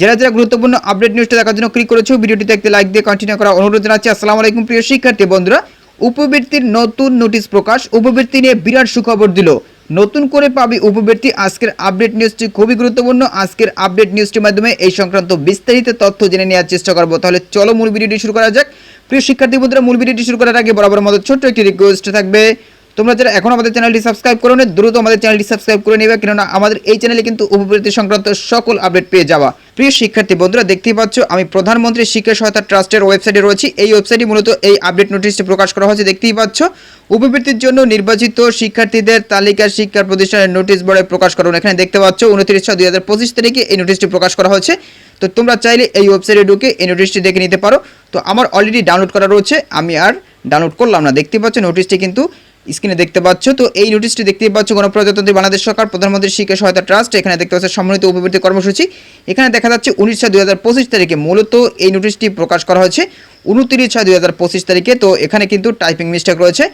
যারা যারা গুরুত্বপূর্ণ আপডেট নিউজটা দেখার জন্য ক্লিক করেছ ভিডিওটি দেখতে লাইক দিয়ে কন্টিনিউ করা অনুরোধ জানাচ্ছি। আসসালামু আলাইকুম, প্রিয় শিক্ষার্থী বন্ধুরা। উপবৃত্তির নতুন নোটিশ প্রকাশ, উপবৃত্তি নিয়ে বিরাট সুখবর দিল। নতুন করে পাবি উপবৃত্তি। আজকের আপডেট নিউজটি খুবই গুরুত্বপূর্ণ। আজকের আপডেট নিউজটির মাধ্যমে এই সংক্রান্ত বিস্তারিত তথ্য জেনে নেওয়ার চেষ্টা করব। তাহলে চলো মূল ভিডিওটি শুরু করা যাক। প্রিয় শিক্ষার্থী বন্ধুরা, মূল ভিডিওটি শুরু করার আগে বরাবর মতো ছোট্ট একটি রিকোয়েস্ট থাকবে। তোমরা যারা এখন আমাদের চ্যানেলটি সাবস্ক্রাইব করো না, দ্রুত আমাদের চ্যানেলটি সাবস্ক্রাইব করে নেবে, কেননা আমাদের এই চ্যানেলে কিন্তু উপবৃত্তি সংক্রান্ত সকল আপডেট পেয়ে যাওয়া প্রিয় শিক্ষার্থী বন্ধুরা, দেখতেই পাচ্ছ, আমি প্রধানমন্ত্রী শিক্ষা সহায়তা ট্রাস্টের ওয়েবসাইটে রয়েছি। এই ওয়েবসাইটে মূলত এই আপডেট নোটিশটি প্রকাশ করা হয়েছে। দেখতেই পাচ্ছ, উপবৃত্তির জন্য নির্বাচিত শিক্ষার্থীদের তালিকা শিক্ষা প্রতিষ্ঠানের নোটিশ বোর্ডে প্রকাশ করুন এখানে দেখতে পাচ্ছ, উনত্রিশ ছয় দুই তারিখে এই নোটিশটি প্রকাশ করা হয়েছে। তো তোমরা চাইলে এই ওয়েবসাইটে ঢুকে এই নোটিশটি দেখে নিতে পারো। তো আমার অলরেডি ডাউনলোড করা রয়েছে, আমি আর ডাউনলোড করলাম না। দেখতে পাচ্ছ, নোটিশটি কিন্তু স্ক্রিনে দেখতে পাচ্ছ, তো এই নোটিশটি দেখতেই পাচ্ছ, গণপ্রজাতন্ত্রী বাংলাদেশ সরকার, প্রধানমন্ত্রী শিক্ষা সহায়তা ট্রাস্ট, এখানে দেখতে পাচ্ছ সম্মিলিত উপবৃত্তি কর্মসূচি। এখানে দেখা যাচ্ছে উনিশ ছয় দুই তারিখে মূলত এই নোটিশটি প্রকাশ করা হয়েছে। উনত্রিশ ছয় দুই তারিখে, তো এখানে কিন্তু টাইপিং মিস্টেক রয়েছে।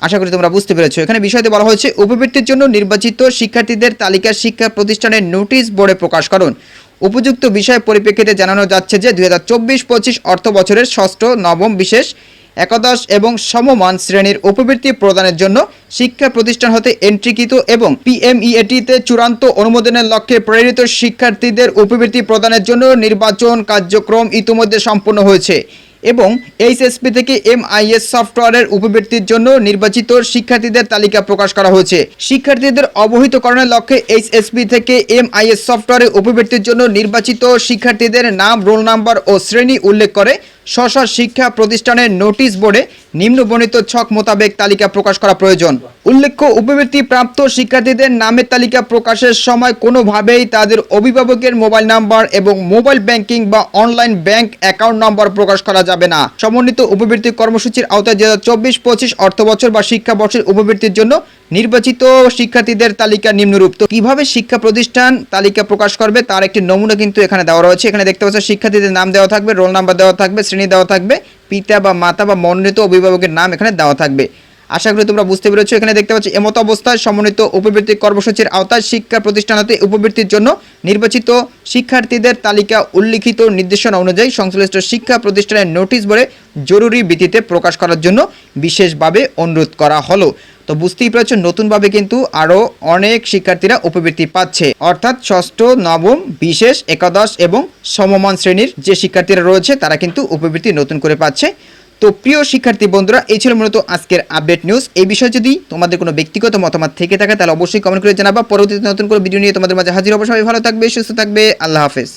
আশা করি তোমরা বুঝতে পেরেছ। এখানে বিষয়তে বলা হয়েছে, উপবৃত্তির জন্য নির্বাচিত শিক্ষার্থীদের তালিকা শিক্ষা প্রতিষ্ঠানের নোটিশ বোর্ডে প্রকাশ করুন। উপযুক্ত বিষয় পরিপ্রেক্ষিতে জানানো যাচ্ছে যে, দুই হাজার চব্বিশ পঁচিশ অর্থ বছরের ষষ্ঠ, নবম বিশেষ, একাদশ এবং সমমান শ্রেণির উপবৃত্তি প্রদানের জন্য শিক্ষা প্রতিষ্ঠান হতে এন্ট্রিকৃত এবং পিএমইএটিতে চূড়ান্ত অনুমোদনের লক্ষ্যে প্রেরিত শিক্ষার্থীদের উপবৃত্তি প্রদানের জন্য নির্বাচন কার্যক্রম ইতিমধ্যে সম্পন্ন হয়েছে। এবং এইচএসপি থেকে এমআইএস সফটওয়্যারের উপবৃত্তির জন্য নির্বাচিত শিক্ষার্থীদের তালিকা প্রকাশ করা হয়েছে। শিক্ষার্থীদের অবহিতকরণের লক্ষ্যে এইচএসপি থেকে এমআইএস সফটওয়্যারের উপবৃত্তির জন্য নির্বাচিত শিক্ষার্থীদের নাম, রোল নাম্বার ও শ্রেণি উল্লেখ করে স্ব শিক্ষা প্রতিষ্ঠানের নোটিশ বোর্ডে নিম্নবর্ণিত ছক মোতাবেক তালিকা প্রকাশ করা প্রয়োজন। উল্লেখ্য উপবৃত্তি প্রাপ্ত শিক্ষার্থীদের নামের তালিকা প্রকাশের সময় কোনোভাবেই তাদের অভিভাবকের মোবাইল নাম্বার এবং মোবাইল ব্যাংকিং বা অনলাইন ব্যাংক অ্যাকাউন্ট নম্বর প্রকাশ করা যাবে না। সমন্বিত উপবৃত্তি কর্মসূচির আওতায় দু হাজার চব্বিশ পঁচিশ অর্থবছর বা শিক্ষাবর্ষের উপবৃত্তির জন্য নির্বাচিত শিক্ষার্থীদের তালিকা নিম্নরূপ। তো কীভাবে শিক্ষা প্রতিষ্ঠান তালিকা প্রকাশ করবে তার একটি নমুনা কিন্তু এখানে দেওয়া রয়েছে। এখানে দেখতে পাচ্ছি শিক্ষার্থীদের নাম দেওয়া থাকবে, রোল নাম্বার দেওয়া থাকবে, শ্রেণি দেওয়া থাকবে, পিতা বা মাতা বা মনোনীত অভিভাবকের নাম এখানে দেওয়া থাকবে। আশা করি তোমরা বুঝতে পেরেছ। এখানে দেখতে পাচ্ছ এমত অবস্থায় সমন্বিত উপবৃত্তি কর্মসূচির আওতায় শিক্ষা প্রতিষ্ঠান হতে উপবৃত্তির জন্য নির্বাচিত শিক্ষার্থীদের তালিকা উল্লিখিত নির্দেশনা অনুযায়ী সংশ্লিষ্ট শিক্ষা প্রতিষ্ঠানের নোটিশ বলে জরুরি ভিত্তিতে প্রকাশ করার জন্য বিশেষভাবে অনুরোধ করা হলো। তো বুঝতেই পারছ, নতুনভাবে কিন্তু আরও অনেক শিক্ষার্থীরা উপবৃত্তি পাচ্ছে। অর্থাৎ ষষ্ঠ, নবম, বিশেষ, একাদশ এবং সমমান শ্রেণির যে শিক্ষার্থীরা রয়েছে, তারা কিন্তু উপবৃত্তি নতুন করে পাচ্ছে। তো প্রিয় শিক্ষার্থী বন্ধুরা, এই ছিল মূলত আজকের আপডেট নিউজ এই বিষয়ে যদি তোমাদের কোনো ব্যক্তিগত মতামত থেকে থাকে, তাহলে অবশ্যই কমেন্ট করে জানাবা। পরবর্তীতে নতুন করে ভিডিও নিয়ে তোমাদের মাঝে হাজির অবশ্যই ভালো থাকবে, সুস্থ থাকবে। আল্লাহ হাফেজ।